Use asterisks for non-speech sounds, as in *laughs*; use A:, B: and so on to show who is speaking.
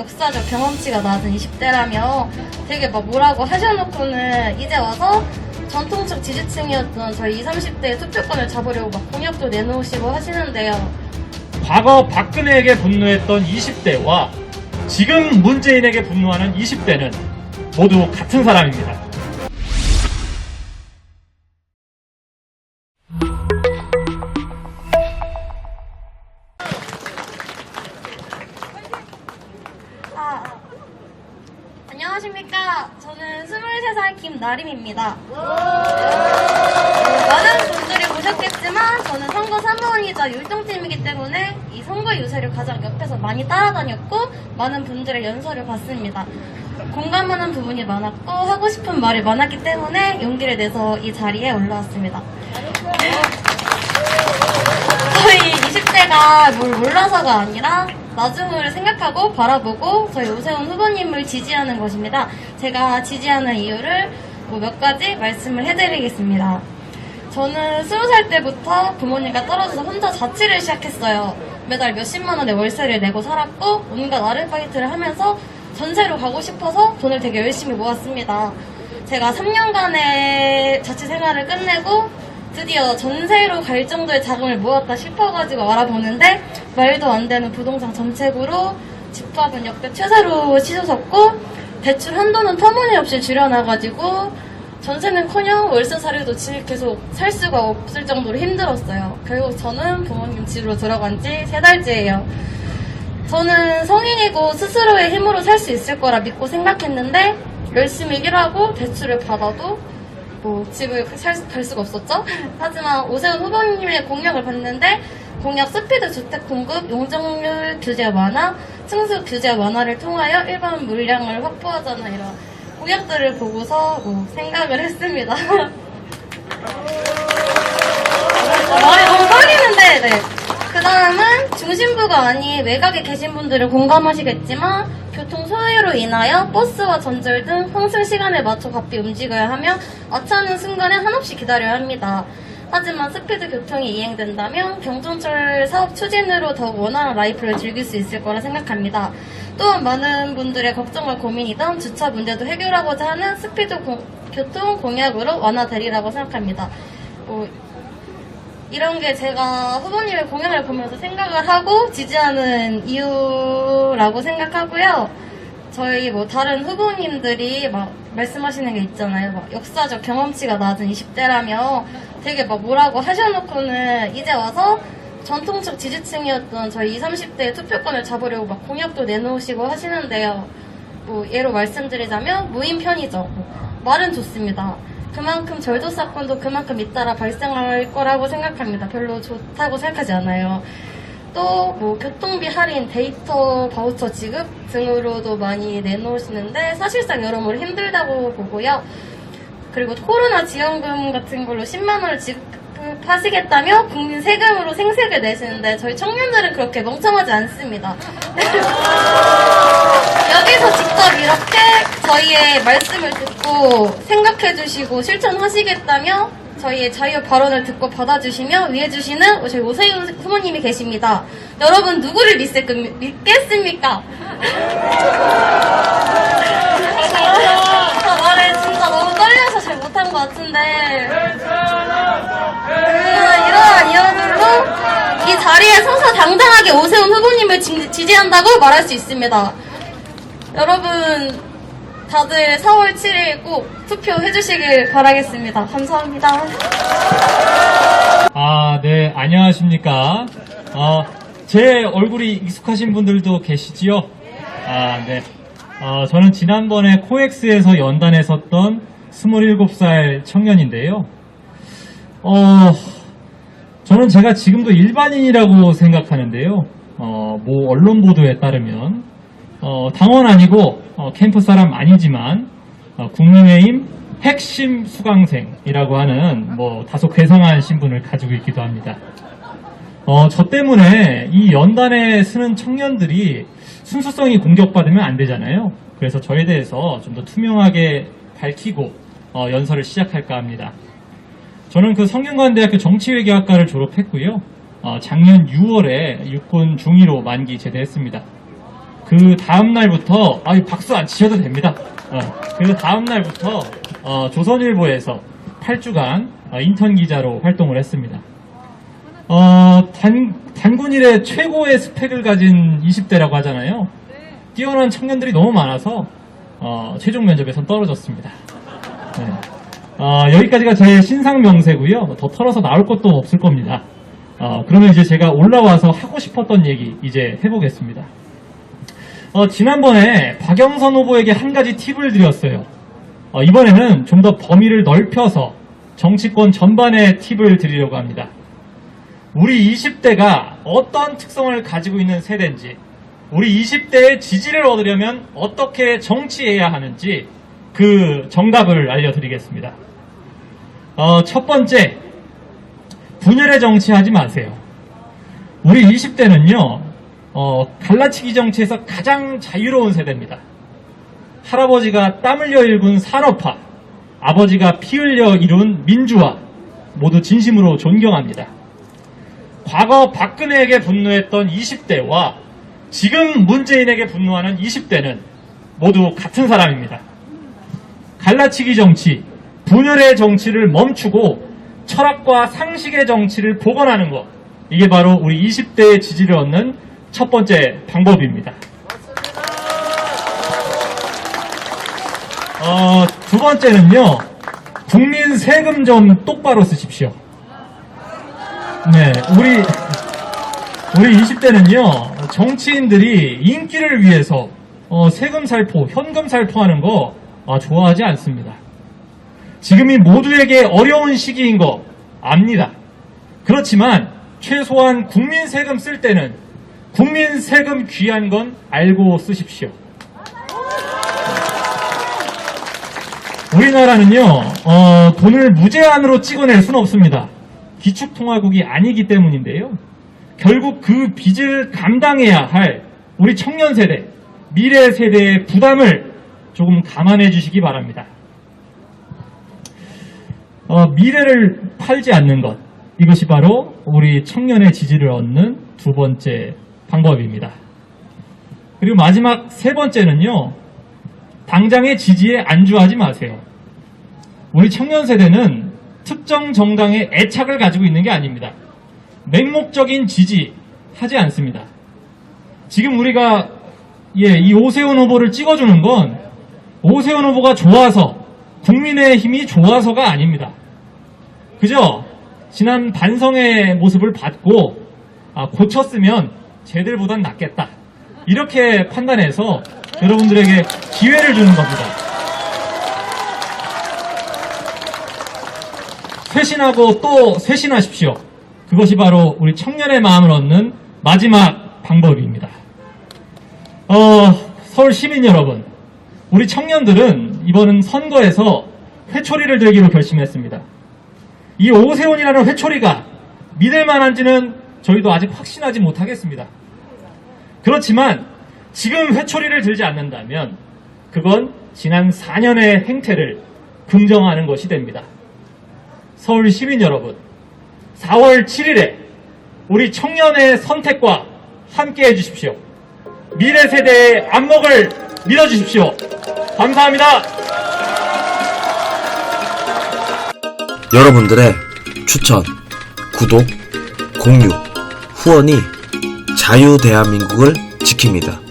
A: 역사적 경험치가 낮은 20대라며 되게 막 뭐라고 하셔놓고는 이제 와서 전통적 지지층이었던 저희 20, 30대의 투표권을 잡으려고 막 공약도 내놓으시고 하시는데요.
B: 과거 박근혜에게 분노했던 20대와 지금 문재인에게 분노하는 20대는 모두 같은 사람입니다.
A: 23살 김나림입니다. 어, 많은 분들이 보셨겠지만 저는 선거 3번이자 율동팀이기 때문에 이 선거 유세를 가장 옆에서 많이 따라다녔고 많은 분들의 연설을 봤습니다. 공감하는 부분이 많았고 하고 싶은 말이 많았기 때문에 용기를 내서 이 자리에 올라왔습니다. 저희 20대가 뭘 몰라서가 아니라 나중을 생각하고 바라보고 저희 오세훈 후보님을 지지하는 것입니다. 제가 지지하는 이유를 뭐 몇 가지 말씀을 해드리겠습니다. 저는 20살 때부터 부모님과 떨어져서 혼자 자취를 시작했어요. 매달 몇십만 원의 월세를 내고 살았고 온갖 아르바이트를 하면서 전세로 가고 싶어서 돈을 되게 열심히 모았습니다. 제가 3년간의 자취 생활을 끝내고 드디어 전세로 갈 정도의 자금을 모았다 싶어가지고 알아보는데 말도 안 되는 부동산 정책으로 집값은 역대 최저로 치솟았고 대출 한도는 터무니없이 줄여놔가지고 전세는커녕 월세 사료도 지- 계속 살 수가 없을 정도로 힘들었어요. 결국 저는 부모님 집으로 들어간 지 세 달째예요. 저는 성인이고 스스로의 힘으로 살 수 있을 거라 믿고 생각했는데 열심히 일하고 대출을 받아도 뭐 집을 살, 수- 갈 수가 없었죠. *laughs* 하지만 오세훈 후보님의 공약을 봤는데 공약 스피드 주택 공급, 용적률 규제 완화, 층수 규제 완화를 통하여 일반 물량을 확보하자는 이런 공약들을 보고서 뭐 생각을 했습니다. *laughs* 말이 너무 떨리는데, 네. 그 다음은 중심부가 아닌 외곽에 계신 분들은 공감하시겠지만, 교통 소요로 인하여 버스와 전철 등 평승 시간에 맞춰 바삐 움직여야 하며, 아차하는 순간에 한없이 기다려야 합니다. 하지만 스피드 교통이 이행된다면 경전철 사업 추진으로 더욱 원활한 라이프를 즐길 수 있을 거라 생각합니다. 또한 많은 분들의 걱정과 고민이던 주차 문제도 해결하고자 하는 스피드 공- 교통 공약으로 완화되리라고 생각합니다. 뭐, 이런 게 제가 후보님의 공약을 보면서 생각을 하고 지지하는 이유라고 생각하고요. 저희 뭐 다른 후보님들이 막 말씀하시는 게 있잖아요. 막 역사적 경험치가 낮은 20대라며 되게 막 뭐라고 하셔놓고는 이제 와서 전통적 지지층이었던 저희 20, 30대의 투표권을 잡으려고 막 공약도 내놓으시고 하시는데요. 뭐 예로 말씀드리자면 무인 뭐 말은 좋습니다. 그만큼 절도 사건도 그만큼 잇따라 발생할 거라고 생각합니다. 별로 좋다고 생각하지 않아요. 또 뭐 교통비 할인, 데이터 바우처 지급 등으로도 많이 내놓으시는데 사실상 여러모로 힘들다고 보고요. 그리고 코로나 지원금 같은 걸로 10만 원을 지급하시겠다며 국민 세금으로 생색을 내시는데 저희 청년들은 그렇게 멍청하지 않습니다. *laughs* 여기서 직접 이렇게 저희의 말씀을 듣고 생각해 주시고 실천하시겠다며 저희의 자유 발언을 듣고 받아주시며 위해주시는 저희 오세훈 후보님이 계십니다. 여러분 누구를 믿겠, 믿겠습니까? *laughs* 아, 말을 진짜 너무 못한 것 같은데 음, 이러한 이유들로 이 자리에 서서 당당하게 오세훈 후보님을 지- 지지한다고 말할 수 있습니다. 여러분 다들 4월 7일 꼭 투표해 주시길 바라겠습니다. 감사합니다.
B: 아, 네, 안녕하십니까. 어, 제 얼굴이 익숙하신 분들도 계시지요? 아, 네. 어, 저는 지난번에 코엑스에서 연단에 섰던 27살 청년인데요. 어, 저는 제가 지금도 일반인이라고 생각하는데요. 어, 뭐, 언론 보도에 따르면, 어, 당원 아니고, 어, 캠프 사람 아니지만, 어, 국민의힘 핵심 수강생이라고 하는, 뭐, 다소 괴상한 신분을 가지고 있기도 합니다. 어, 저 때문에 이 연단에 쓰는 청년들이 순수성이 공격받으면 안 되잖아요. 그래서 저에 대해서 좀 더 투명하게 밝히고, 어, 연설을 시작할까 합니다. 저는 그 성균관대학교 정치외교학과를 졸업했고요. 어, 작년 6월에 육군 중위로 만기 제대했습니다. 그 다음 날부터, 아, 박수 안 치셔도 됩니다. 어, 그 다음 날부터, 어, 조선일보에서 8주간 어, 인턴 기자로 활동을 했습니다. 어, 단, 단군 일의 최고의 스펙을 가진 20대라고 하잖아요. 뛰어난 청년들이 너무 많아서, 어, 최종 면접에선 떨어졌습니다. 네. 어, 여기까지가 제 신상 명세고요. 더 털어서 나올 것도 없을 겁니다. 어, 그러면 이제 제가 올라와서 하고 싶었던 얘기 이제 해보겠습니다. 어, 지난번에 박영선 후보에게 한 가지 팁을 드렸어요. 어, 이번에는 좀 더 범위를 넓혀서 정치권 전반에 팁을 드리려고 합니다. 우리 20대가 어떤 특성을 가지고 있는 세대인지, 우리 20대의 지지를 얻으려면 어떻게 정치해야 하는지 그 정답을 알려드리겠습니다. 어, 첫 번째, 분열의 정치하지 마세요. 우리 20대는요, 어, 갈라치기 정치에서 가장 자유로운 세대입니다. 할아버지가 땀 흘려 일군 산업화, 아버지가 피 흘려 이룬 민주화, 모두 진심으로 존경합니다. 과거 박근혜에게 분노했던 20대와 지금 문재인에게 분노하는 20대는 모두 같은 사람입니다. 갈라치기 정치, 분열의 정치를 멈추고 철학과 상식의 정치를 복원하는 것. 이게 바로 우리 20대의 지지를 얻는 첫 번째 방법입니다. 어, 두 번째는요, 국민 세금 좀 똑바로 쓰십시오. 네, 우리, 우리 20대는요, 정치인들이 인기를 위해서 어, 세금 살포, 현금 살포하는 거 아, 좋아하지 않습니다. 지금이 모두에게 어려운 시기인 거 압니다. 그렇지만 최소한 국민 세금 쓸 때는 국민 세금 귀한 건 알고 쓰십시오. 우리나라는요, 어, 돈을 무제한으로 찍어낼 수는 없습니다. 기축통화국이 아니기 때문인데요. 결국 그 빚을 감당해야 할 우리 청년 세대, 미래 세대의 부담을 조금 감안해 주시기 바랍니다. 어, 미래를 팔지 않는 것. 이것이 바로 우리 청년의 지지를 얻는 두 번째 방법입니다. 그리고 마지막 세 번째는요, 당장의 지지에 안주하지 마세요. 우리 청년 세대는 특정 정당의 애착을 가지고 있는 게 아닙니다. 맹목적인 지지 하지 않습니다. 지금 우리가 예, 이 오세훈 후보를 찍어주는 건 오세훈 후보가 좋아서 국민의 힘이 좋아서가 아닙니다. 그죠? 지난 반성의 모습을 받고 아, 고쳤으면 쟤들보단 낫겠다. 이렇게 판단해서 여러분들에게 기회를 주는 겁니다. 쇄신하고 또 쇄신하십시오. 그것이 바로 우리 청년의 마음을 얻는 마지막 방법입니다. 어, 서울 시민 여러분, 우리 청년들은 이번 선거에서 회초리를 들기로 결심했습니다. 이 오세훈이라는 회초리가 믿을 만한지는 저희도 아직 확신하지 못하겠습니다. 그렇지만 지금 회초리를 들지 않는다면 그건 지난 4년의 행태를 긍정하는 것이 됩니다. 서울 시민 여러분, 4월 7일에 우리 청년의 선택과 함께 해주십시오. 미래 세대의 안목을 믿어주십시오. 감사합니다.
C: 여러분들의 추천, 구독, 공유, 후원이 자유 대한민국을 지킵니다.